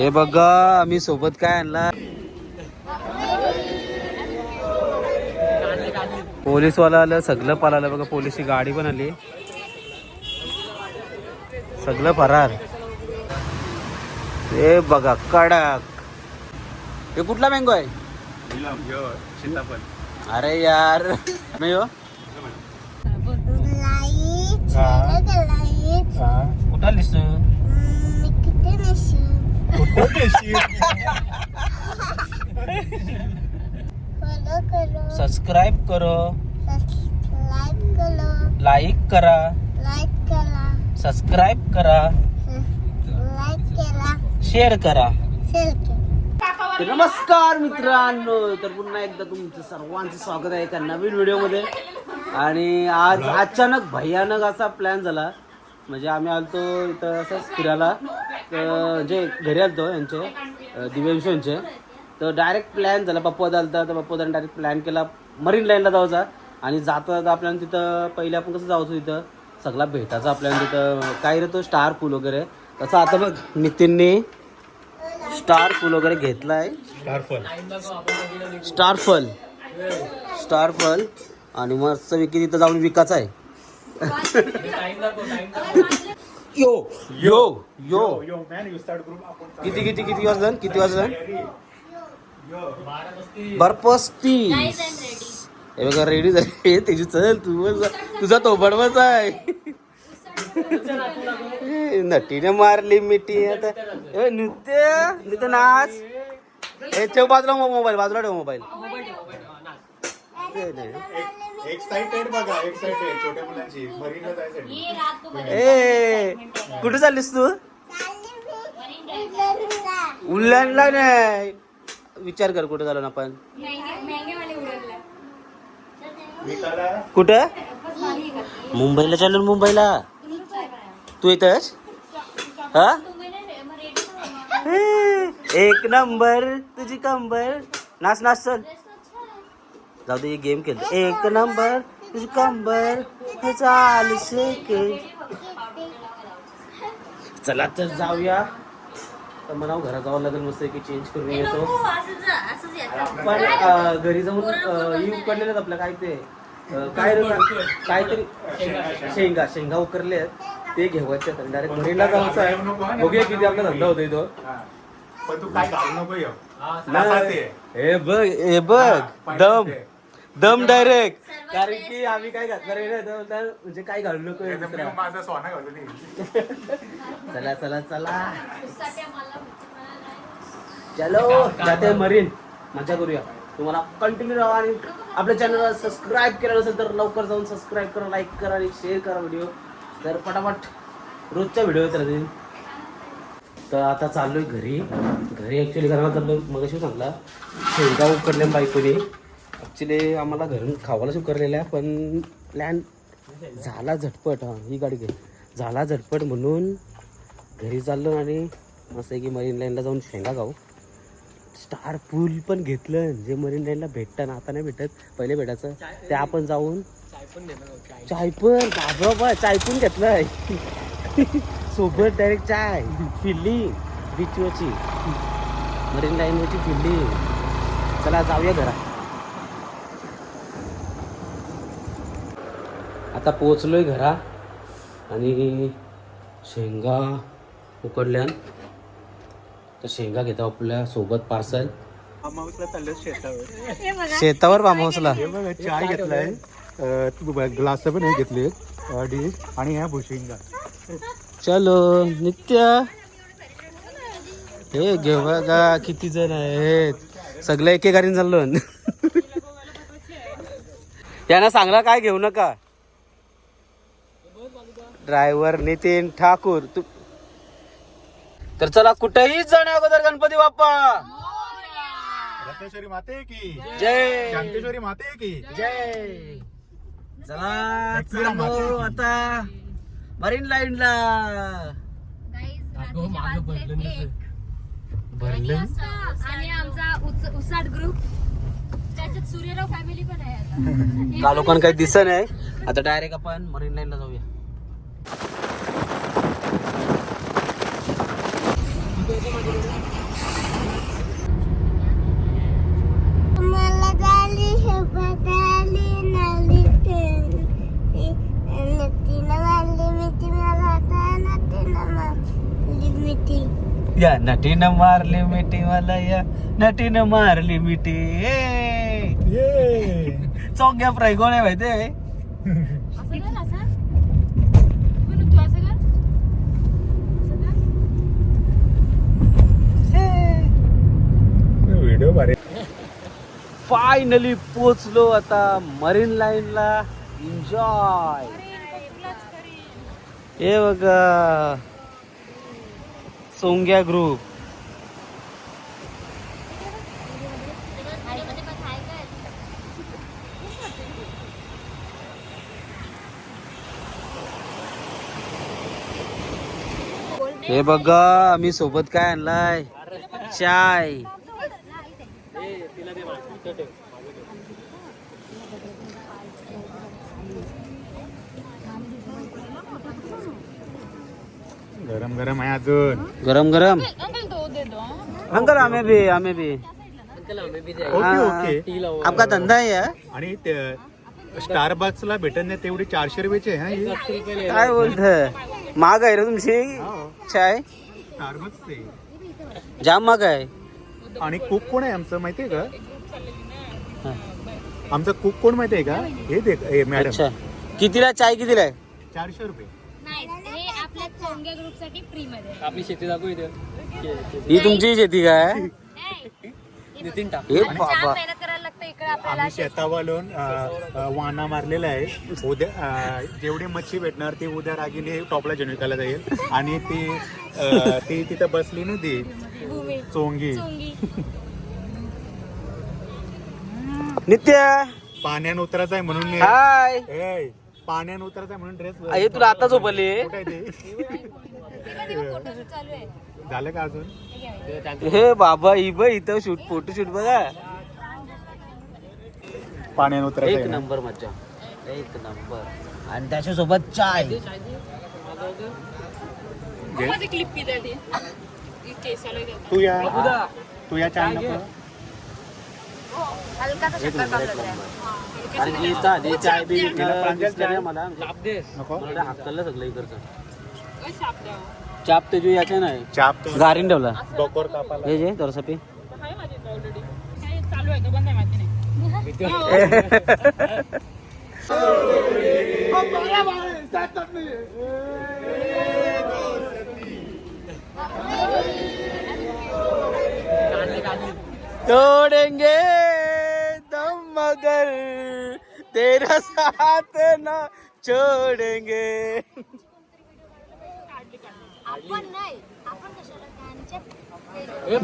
हे बघा आम्ही सोबत काय आणला पोलीसवाला आलं सगळं पळालं. बघा पोलीसची गाडी पण आली. सगळं फरार. हे बघा कडक. हे कुठला मँगो आहे? अरे यार. नाही हो. कुठं सबस्क्राईब करो. लाईक करा. लाईक करा. सबस्क्राईब करा. लाईक केला शेअर करा. नमस्कार मित्रांनो तर पुन्हा एकदा तुमचं सर्वांचं स्वागत आहे एका नवीन व्हिडिओमध्ये. आणि आज अचानक भयानक असा प्लॅन झाला म्हणजे आम्ही आलतो इथं असंच फिरायला. तर जे घरी आलतो यांचे दिव्यांशू यांचे तर डायरेक्ट प्लॅन झाला. पप्पा आलता तर पप्पा डायरेक्ट प्लॅन केला. मरीन लाईनला जायचा आणि जाता जाता आपल्याला तिथं पहिले आपण कसं जायचो तिथं? सगळा भेटायचा आपल्याला तिथं. काय रे तो? स्टार पूल वगैरे. तसं आता बघ नितीनने स्टार फुल वगैरे घेतलाय. स्टार फल स्टार फल आणि मस्त विकी तिथं जाऊन विकायचा आहे. यो यो यो. किती किती किती वाजलं? किती वाजलं? बर पस्तीस हे बघा रेडी झाली. त्याची चल तू. तुझा तो बडवाचा आहे. नटीने मारली मिठी आता. ए, नृत्य नृत्य नाच. ए ठेव बाजूला मोबाईल बाजूला ठेव मोबाईल. एक्साइटेड बघा एक्साइटेड छोट्या मुलांची. मरीनला जायसाठी ए कुठे चाललीस तू? उल्हाणला नाही. विचार कर कुठे चालू आपण. विकाला कुठं? मुंबईला चाललो मुंबईला. तू येतस हा? एक नंबर. तुझी कंबर. नाच नाच चल. जाऊ दे गेम खेळ एक नंबर तुझी कंबर हे चाल चला तर जाऊया. तर मला घरात जावं लागेल मस्त की चेंज करून येतो. पण अं, घरी जाऊन येऊ पडलेले आपल्या काय ते काय काहीतरी शेंगा शेंगा. उकरले आहेत ते घेवायचे डायरेक्ट मरीला जायचं आहे बघूया किती आपला धंदा होतो तो. हा. पण तू काय घालू नको आहे. हे बघ हे बघ दम. दम डायरेक्ट कारण की आम्ही काय घातलं रे नाही तर तर म्हणजे काय घालू नको हे दुसरं. माझा सोना. चला चला चला. चलो जाते मरीन. मजा करूया. तुम्हाला कंटिन्यू राहा आणि आपल्या चॅनलला सबस्क्राईब केलं नसेल तर लवकर जाऊन सबस्क्राईब करा लाईक करा आणि शेअर करा व्हिडिओ तर पटापट रोजच्या व्हिडिओ येत राहतील. तर आता चाललोय घरी. घरी ॲक्च्युली घराला चाललो मग सांगला शेंगा उकडल्या बायकोने. ॲक्च्युली आम्हाला घरून खावायला उकरलेल्या पण प्लॅन झाला झटपट हां ही गाडी घे. झाला झटपट म्हणून घरी चाललो आणि मस्त की मरीन लाईनला जाऊन शेंगा खाऊ. स्टार पूल पण घेतलं जे मरीन लाईनला भेटतं ना आता नाही भेटत. पहिले भेटायचं. ते आपण जाऊन. चाय पण बाबरा बा चाय पण घेतलंय. सोबत डायरेक्ट चाय फिल्लिंग बीचवरची मरीन लाईनवरची फिल्लिंग चला जाऊया घरा आता पोचलोय घरा आणि शेंगा उकडल्या तर शेंगा घेतो आपल्यासोबत पार्सल शेतावर. शेतावर फार्म हाऊसला हे बघा चाय घेतलाय. ग्लास पण हे घेतले डिश आणि ह्या भुशिंगा. चलो नित्य. हे घे बघा किती जण आहेत. सगळे एके गाडीने चाललो त्यांना सांगला काय घेऊ नका. ड्रायव्हर नितीन ठाकूर तू तर चला कुठेही जाण्या अगोदर गणपती बाप्पा. रत्नेश्वरी माते की? जय. शांतेश्वरी माते की? जय. चला आता. मरीन लाईनला भरलं आणि आमचा उच- उसाट ग्रुप त्याच्यात सूर्यराव फॅमिली पण आहे आता. का लोकांना काही दिसत नाही. आता डायरेक्ट आपण मरीन लाईनला जाऊया. या नटीनं मारली मिठी मला या नटीनं मारली मिठी. ए. चौक्या फ्राय कोण आहे माहितीये असं कर असं. म्हणून तू असं कर? असं कर. व्हिडिओ भारी. फायनली पोचलो आता मरीन लाईनला एन्जॉय हे बघा. सोंग्या ग्रुप हे बघा आम्ही सोबत काय आणलाय? चाय. गरम गरम आहे अजून. गरम गरम अंकल दो दे दो अंकल हमें भी हमें भी ओके ओके. आपका धंदा है यार. आणि स्टारबक्स ला भेटत नाही तेवढी चारशे रुपयाची आहे हा ही. काय बोलत महाग आहे रे तुमची? हो, चाय? स्टारबक्स आहे. जाम महाग आहे. आणि कुक कोण आहे आमचं माहितीये का? हा. आमचा कुक कोण माहितीये का? हे देख मॅडम. अच्छा. कितीला चाय कितीला आहे? चारशे रुपये. नाही आपल्या चोंग्या ग्रुपसाठी फ्री मध्ये. आपली शेती दाखवू इथे. ही तुमची शेती काय? नाही. हे जाम बाबा. मेहनत करायला लागतं इकडे आपल्याला. आम्ही शेतावरून अ, वाना मारलेला आहे. उद्या अ, जेवढी मच्छी भेटणार ती उद्या रागीने टॉपला जेवण विकायला जाईल. आणि ती अ, ती तिथं बसली ना ती. भूमी. चोंगी. चोंगी. नित्य. पाण्यान उतरायचं आहे म्हणून मी हाय ए, पाण्यान उतरायचं आहे म्हणून ड्रेस हे तुला आता झोपली? फोटोशूट झालं का अजून? हे. हे बाबा ही बघ इथं शूट फोटो शूट बघा. पाण्यान एक उतरायचं आहे ना. नंबर मज्जा. एक नंबर. आणि त्याच्यासोबत चाय. माझी क्लिप केसाला. तू या. तू या चाय नको. हलकासा शक्कर कारण की इथं आधी चाय बी विकणारा दिसला नाही मला हाकललं सगळं इकडचं. द्या. चाप ते जो याच्या नाही. चाप तो गारीन ठेवला. बकोर कापाला हे जे थोडंसं. काय चालू आहे का बंद आहे माहिती नाही तोड़ेंगे दम मगर तेरा साथ ना छोड़ेंगे। आपण नाही आपण कशाला त्यांच्या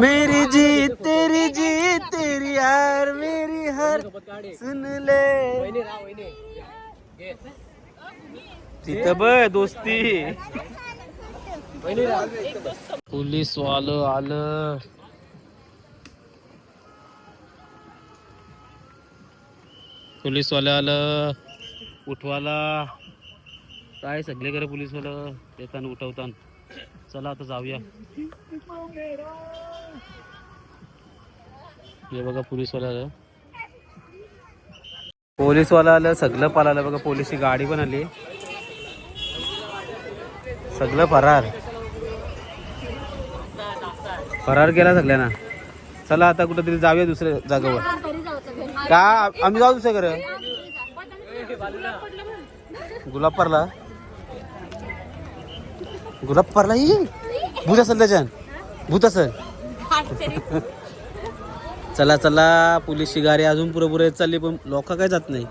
मेरी जीत तेरी जीत तेरी हार मेरी हार सुन ले। तिथं दोस्ती. पोलीस वालं आलं. पोलीस आलं उठवाला काय सगळे करे पोलीस येताना उठवताना. चला आता जाऊया. हे बघा पोलीसवाला आलं पोलीसवाला आलं सगळं पालालं बघा पोलीसची गाडी पण आली. सगळं फरार. फरार केला सगळ्यांना. चला आता कुठेतरी जाऊया दुसऱ्या जागेवर. का? आम्ही जाऊ दुसऱ्या घरी? गुलाब परला गुलाब परला ही भूत असेल त्याच्यान भूत असेल. चला चला. पोलीसची गाडी अजून पुढे चालली पण लोक काय जात नाही.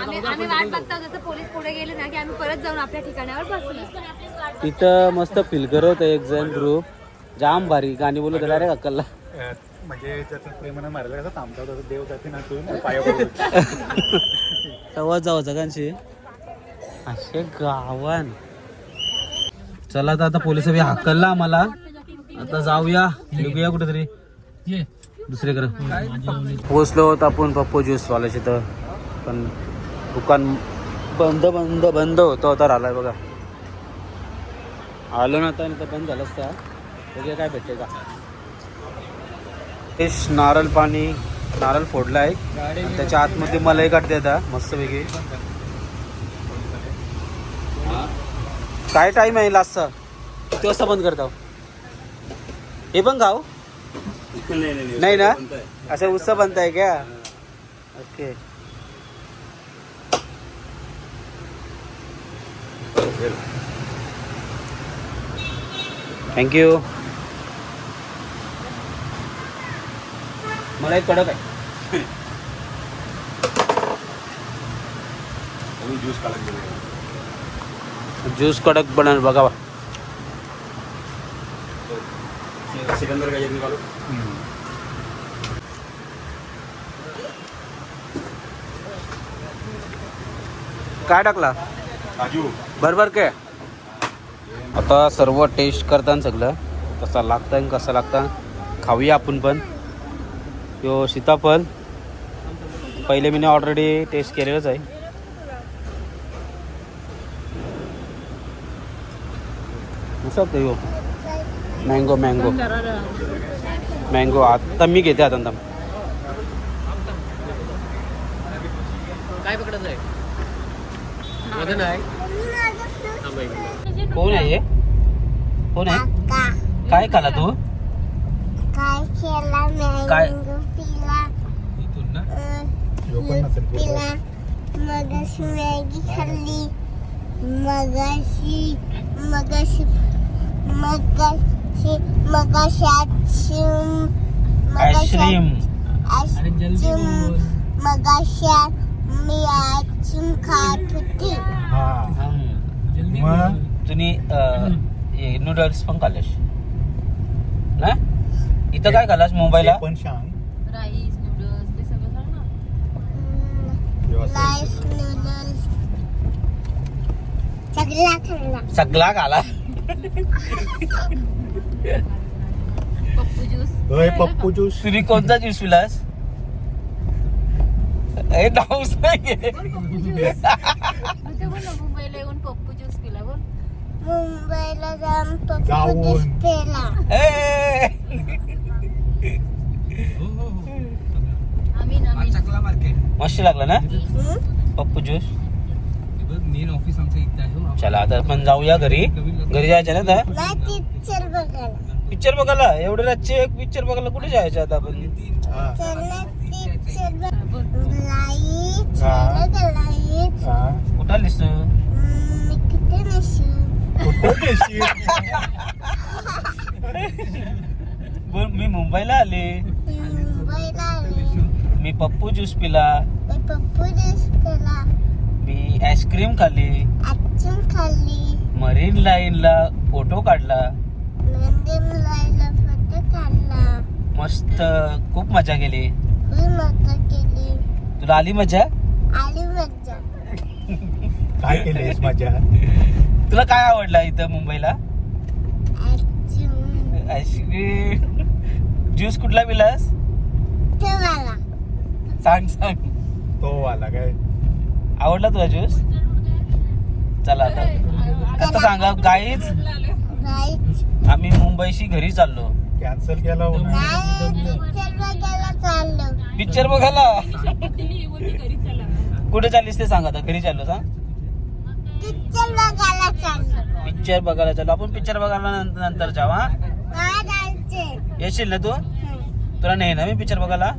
आम्ही आम्ही वाट बघतो जसं पोलीस पुढे गेले ना की आम्ही परत जाऊन आपल्या ठिकाणावर बसलो तिथं मस्त फिल्कर होतं एक जण ग्रुप जाम भारी. गाणी बोलत डायरेक्ट अक्कलला. म्हणजे जसं प्रेमानं मारलं कसं थांबतात तसं देव जाते नाचून पाया. तेव्हा जाऊ जगांशी असे गावान. चला तर आता पोलीस हाकलला आम्हाला. आता जाऊया निघूया कुठेतरी. दुसरीकडे. पोचलो होतो आपण पप्पू ज्यूस वाल्याची तर. पण दुकान बंद बंद बंद होतं तर आलाय बघा. आलो ना आता तर बंद झालं असता. बघूया काय भेटते का. फिश नारळ पाणी नारळ फोडला आहे त्याच्या आतमध्ये मलाई काढते आता मस्तपैकी. काय टाइम आहे लास्टचा किती वाजता बंद करता हे पण खाऊ नाही ना? असं उत्सव बनताय क्या? ओके. थँक्यू मला एक कडक आहे. ज्यूस कडक बनल बघा बा. सिकंदर का निकालो काय टाकला? बरोबर काय आता सर्व टेस्ट करताना सगळं. कसं लागतं कसं लागतं खाऊया आपण पण. यो सीताफळ पहिले मी ऑलरेडी टेस्ट केलेलंच आहे. यो मँगो मँगो मँगो आता मी घेते आता थांब. काय पकडत आहे? मध्ये नाही. कोण आहे हे? कोण आहे? काय खाला तू? काय केला काय? मँगो पिला इथून ना मगाशी मॅगी खाल्ली. मगाशी मगाशी मगाशी मगाशी जल्दी आईस्क्रीम. बोल. मगाशी मी आईस्क्रीम खात होती. हा. मग? तुम्ही नूडल्स पण खाल्लेस. ना? इथं काय खाल्लास? मुंबईला? पण सांग राईस नूडल्स ते सगळं सांग ना व्यवस्थित. राईस नूडल्स सगळा खाल्ला सगळा खाला पप्पू ज्यूस होय पप्पू ज्यूस तुम्ही कोणता ज्यूस पिलास? हे नावच नाही ते बोल ना मुंबईला येऊन पप्पू ज्यूस पिला बोल मुंबईला जाऊन पप्पू जाऊन. ज्यूस पेला हो हो हो आम्ही आम्ही चकला मार्केट मस्त लागला ना? पप्पू ज्यूस हे बघ मेन ऑफिस आमचं इथं आहे. चला आता आपण जाऊया घरी. घरी जायचं ना आता? नाही पिक्चर बघायला. पिक्चर बघायला? एवढे रातचे एक पिक्चर बघायला कुठे जायचं आता आपण. कुठं आलीस मी मुंबईला आली. मी पप्पू ज्यूस पिला. मी पप्पू ज्यूस पेला. मी आईस्क्रीम खाल्ली. आजून खाल्ली. मरीन लाईनला फोटो काढला. नंदीम लाईला फोटो काढला. मस्त खूप मजा केली. खूप मजा केली. तुला आली मजा? आली मजा काय केलेस माझ्या तुला काय आवडलं इथं मुंबईला? आईस्क्रीम ज्यूस कुठला पिलास? सांग सांग. तो आला काय? आवडला तुला ज्यूस चला आता. आता सांगा गाईच आम्ही मुंबईशी घरी चाललो. कॅन्सल केला हो. ना. पिक्चर बघायला पिक्चर बघायला? कुठे चाललीस ते सांग आता. घरी चाललो सांग पिक्चर बघायला चाललो. पिक्चर बघायला चाललो. आपण पिक्चर बघायला नंतर नंतर जाऊ हा? येशील ना तू? तुला नाही ना मी पिक्चर बघायला?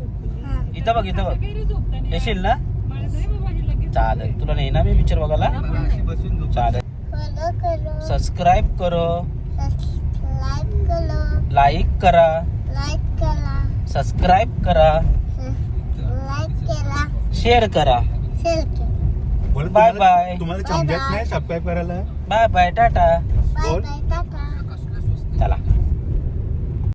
इथं बघ इथं बघ. येशील ना? चालेल. तुला नाही ना मी पिक्चर बघायला चालेल. सबस्क्राईब करो. लाईक करा. लाईक करा. सबस्क्राईब करा. लाईक केला शेअर करा. शेअर केला बोल, बाय बाय. तुम्हाला बाय. नाही सबस्क्राईब करायला. Bye tata. चला.